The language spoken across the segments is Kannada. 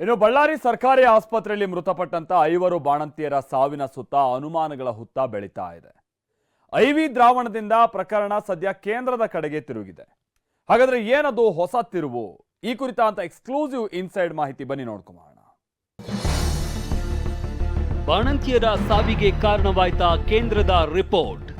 ಇನ್ನು ಬಳ್ಳಾರಿ ಸರ್ಕಾರಿ ಆಸ್ಪತ್ರೆಯಲ್ಲಿ ಮೃತಪಟ್ಟಂತ ಐವರು ಬಾಣಂತಿಯರ ಸಾವಿನ ಸುತ್ತ ಅನುಮಾನಗಳ ಹುತ್ತ ಬೆಳೀತಾ ಇದೆ. ಐವಿ ದ್ರಾವಣದಿಂದ ಪ್ರಕರಣ ಸದ್ಯ ಕೇಂದ್ರದ ಕಡೆಗೆ ತಿರುಗಿದೆ. ಹಾಗಾದ್ರೆ ಏನದು ಹೊಸ ತಿರುವು? ಈ ಕುರಿತಂತ ಎಕ್ಸ್ಕ್ಲೂಸಿವ್ ಇನ್ಸೈಡ್ ಮಾಹಿತಿ ಬನ್ನಿ ನೋಡ್ಕೊಂಬೋಣ ಬಾಣಂತಿಯರ ಸಾವಿಗೆ ಕಾರಣವಾಯ್ತಾ ಕೇಂದ್ರದ ರಿಪೋರ್ಟ್.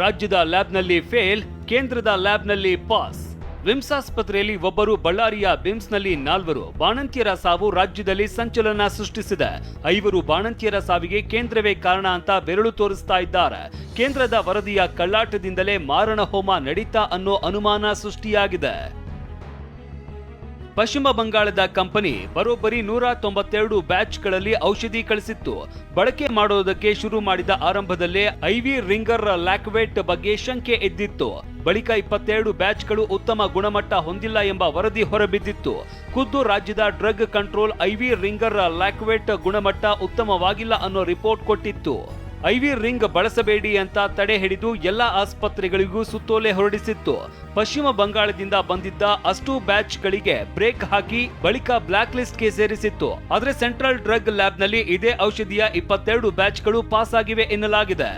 ರಾಜ್ಯದ ಲ್ಯಾಬ್ನಲ್ಲಿ ಫೇಲ್, ಕೇಂದ್ರದ ಲ್ಯಾಬ್ನಲ್ಲಿ ಪಾಸ್. ವಿಮ್ಸ್ ಆಸ್ಪತ್ರೆಯಲ್ಲಿ ಒಬ್ಬರು ಬಳ್ಳಾರಿಯ ಬಿಮ್ಸ್ನಲ್ಲಿ ನಾಲ್ವರು, ಬಾಣಂತಿಯರ ಸಾವು ರಾಜ್ಯದಲ್ಲಿ ಸಂಚಲನ ಸೃಷ್ಟಿಸಿದೆ. ಐವರು ಬಾಣಂತಿಯರ ಸಾವಿಗೆ ಕೇಂದ್ರವೇ ಕಾರಣ ಅಂತ ಬೆರಳು ತೋರಿಸ್ತಾ ಇದ್ದಾರೆ. ಕೇಂದ್ರದ ವರದಿಯ ಕಳ್ಳಾಟದಿಂದಲೇ ಮಾರಣ ಹೋಮ ನಡೀತಾ ಅನ್ನೋ ಅನುಮಾನ ಸೃಷ್ಟಿಯಾಗಿದೆ. ಪಶ್ಚಿಮ ಬಂಗಾಳದ ಕಂಪನಿ ಬರೋಬ್ಬರಿ ನೂರ ತೊಂಬತ್ತೆರಡು ಬ್ಯಾಚ್ಗಳಲ್ಲಿ ಔಷಧಿ ಕಳಿಸಿತ್ತು. ಬಳಕೆ ಮಾಡೋದಕ್ಕೆ ಶುರು ಮಾಡಿದ ಆರಂಭದಲ್ಲೇ ಐವಿ ರಿಂಗರ್ ಲ್ಯಾಕ್ವೇಟ್ ಬಗ್ಗೆ ಶಂಕೆ ಎದ್ದಿತ್ತು. ಬಳಿಕ ಇಪ್ಪತ್ತೆರಡು ಬ್ಯಾಚ್ಗಳು ಉತ್ತಮ ಗುಣಮಟ್ಟ ಹೊಂದಿಲ್ಲ ಎಂಬ ವರದಿ ಹೊರಬಿದ್ದಿತ್ತು. ಖುದ್ದು ರಾಜ್ಯದ drug control IV ringer lactate ಗುಣಮಟ್ಟ ಉತ್ತಮವಾಗಿಲ್ಲ ಅನ್ನೋ ರಿಪೋರ್ಟ್ ಕೊಟ್ಟಿತ್ತು. ಐವಿ ರಿಂಗ್ ಬಳಸಬೇಡಿ ಅಂತ ತಡೆ ಹಿಡಿದು ಎಲ್ಲ ಆಸ್ಪತ್ರೆಗಳಿಗೂ ಸುತ್ತೋಲೆ ಹೊರಡಿಸಿತ್ತು. ಪಶ್ಚಿಮ ಬಂಗಾಳದಿಂದ ಬಂದಿದ್ದ ಅಷ್ಟು ಬ್ಯಾಚ್ಗಳಿಗೆ ಬ್ರೇಕ್ ಹಾಕಿ ಬಳಿಕ ಬ್ಲಾಕ್ ಲಿಸ್ಟ್ಗೆ ಸೇರಿಸಿತ್ತು. ಆದರೆ ಸೆಂಟ್ರಲ್ ಡ್ರಗ್ ಲ್ಯಾಬ್ನಲ್ಲಿ ಇದೇ ಔಷಧಿಯ ಇಪ್ಪತ್ತೆರಡು ಬ್ಯಾಚ್ಗಳು ಪಾಸ್ ಆಗಿವೆ ಎನ್ನಲಾಗಿದೆ.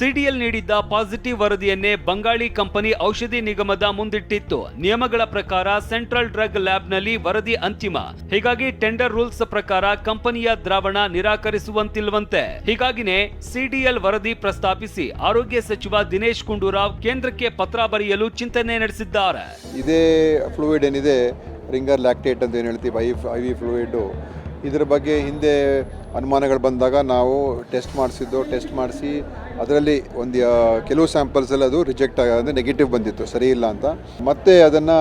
ಸಿಡಿಎಲ್ ನೀಡಿದ್ದ ಪಾಸಿಟಿವ್ ವರದಿಯನ್ನೇ ಬಂಗಾಳಿ ಕಂಪನಿ ಔಷಧಿ ನಿಗಮದ ಮುಂದಿಟ್ಟಿತ್ತು. ನಿಯಮಗಳ ಪ್ರಕಾರ ಸೆಂಟ್ರಲ್ ಡ್ರಗ್ ಲ್ಯಾಬ್ನಲ್ಲಿ ವರದಿ ಅಂತಿಮ. ಹೀಗಾಗಿ ಟೆಂಡರ್ ರೂಲ್ಸ್ ಪ್ರಕಾರ ಕಂಪನಿಯ ದ್ರಾವಣ ನಿರಾಕರಿಸುವಂತಿಲ್ವಂತೆ. ಹೀಗಾಗಿನೇ ಸಿಡಿಎಲ್ ವರದಿ ಪ್ರಸ್ತಾಪಿಸಿ ಆರೋಗ್ಯ ಸಚಿವ ದಿನೇಶ್ ಗುಂಡೂರಾವ್ ಕೇಂದ್ರಕ್ಕೆ ಪತ್ರ ಬರೆಯಲು ಚಿಂತನೆ ನಡೆಸಿದ್ದಾರೆ. ಇದೇ ಫ್ಲೂಯಿಡ್ ಏನಿದೆ? ರಿಂಗರ್ ಲ್ಯಾಕ್ಟೇಟ್ ಅಂತ ಏನು ಹೇಳ್ತೀವಿ? ಐ ಐ ವಿ ಫ್ಲೂಯಿಡ್ಡು ಇದ್ರ ಬಗ್ಗೆ ಹಿಂದೆ ಅನುಮಾನಗಳು ಬಂದಾಗ ನಾವು ಟೆಸ್ಟ್ ಮಾಡಿಸಿದ್ದು, ಟೆಸ್ಟ್ ಮಾಡಿಸಿ ಅದರಲ್ಲಿ ಒಂದು ಕೆಲವು ಸ್ಯಾಂಪಲ್ಸಲ್ಲಿ ಅದು ರಿಜೆಕ್ಟ್ ಆಗ, ಅಂದರೆ ನೆಗೆಟಿವ್ ಬಂದಿತ್ತು, ಸರಿ ಇಲ್ಲ ಅಂತ. ಮತ್ತೆ ಅದನ್ನು,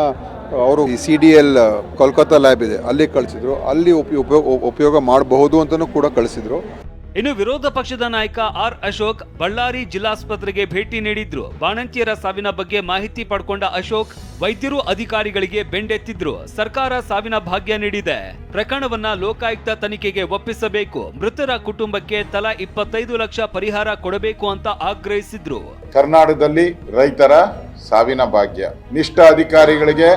ಅವರು ಈ C D L Kolkata lab ಇದೆ, ಅಲ್ಲಿ ಕಳಿಸಿದ್ರು. ಅಲ್ಲಿ ಉಪಯೋಗ ಉಪಯೋಗ ಮಾಡಬಹುದು ಅಂತಲೂ ಕೂಡ ಕಳಿಸಿದ್ರು. ಇನ್ನು ವಿರೋಧ ಪಕ್ಷದ ನಾಯಕ ಆರ್ ಅಶೋಕ್ ಬಳ್ಳಾರಿ ಜಿಲ್ಲಾಸ್ಪತ್ರೆಗೆ ಭೇಟಿ ನೀಡಿದ್ರು. ಬಾಣಂತಿಯರ ಸಾವಿನ ಬಗ್ಗೆ ಮಾಹಿತಿ ಪಡ್ಕೊಂಡ ಅಶೋಕ್ ವೈದ್ಯರು ಅಧಿಕಾರಿಗಳಿಗೆ ಬೆಂಡೆತ್ತಿದ್ರು. ಸರ್ಕಾರ ಸಾವಿನ ಭಾಗ್ಯ ನೀಡಿದೆ. ಪ್ರಕರಣವನ್ನ ಲೋಕಾಯುಕ್ತ ತನಿಖೆಗೆ ಒಪ್ಪಿಸಬೇಕು. ಮೃತರ ಕುಟುಂಬಕ್ಕೆ ತಲಾ ಇಪ್ಪತ್ತೈದು ಲಕ್ಷ ಪರಿಹಾರ ಕೊಡಬೇಕು ಅಂತ ಆಗ್ರಹಿಸಿದ್ರು. ಕರ್ನಾಟಕದಲ್ಲಿ ರೈತರ ಸಾವಿನ ಭಾಗ್ಯ. ನಿಷ್ಠ ಅಧಿಕಾರಿಗಳಿಗೆ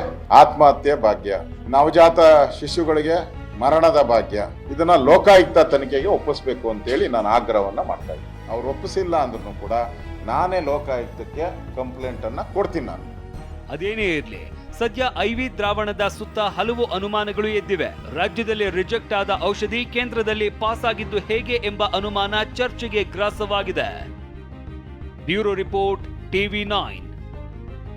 ಆತ್ಮಹತ್ಯೆ ಭಾಗ್ಯ. ನವಜಾತ ಶಿಶುಗಳಿಗೆ ಮರಣದ ಭಾಗ್ಯ. ಇದನ್ನ ಲೋಕಾಯುಕ್ತ ತನಿಖೆಗೆ ಒಪ್ಪಿಸ್ಬೇಕು ಅಂತೇಳಿ ನಾನು ಆಗ್ರಹವನ್ನ ಮಾಡ್ತಾ ಇದ್ದೀನಿ. ಅವ್ರು ಒಪ್ಪಿಸಿಲ್ಲ ಅಂದ್ರೂ ಕೂಡ ನಾನೇ ಲೋಕಾಯುಕ್ತಕ್ಕೆ ಕಂಪ್ಲೇಂಟ್ ಅನ್ನ ಕೊಡ್ತೀನಿ ನಾನು. ಅದೇನೇ ಇರಲಿ, ಸದ್ಯ ಐವಿ ದ್ರಾವಣದ ಸುತ್ತ ಹಲವು ಅನುಮಾನಗಳು ಎದ್ದಿವೆ. ರಾಜ್ಯದಲ್ಲಿ ರಿಜೆಕ್ಟ್ ಆದ ಔಷಧಿ ಕೇಂದ್ರದಲ್ಲಿ ಪಾಸ್ ಆಗಿದ್ದು ಹೇಗೆ ಎಂಬ ಅನುಮಾನ ಚರ್ಚೆಗೆ ಗ್ರಾಸವಾಗಿದೆ. Bureau report, TV nine.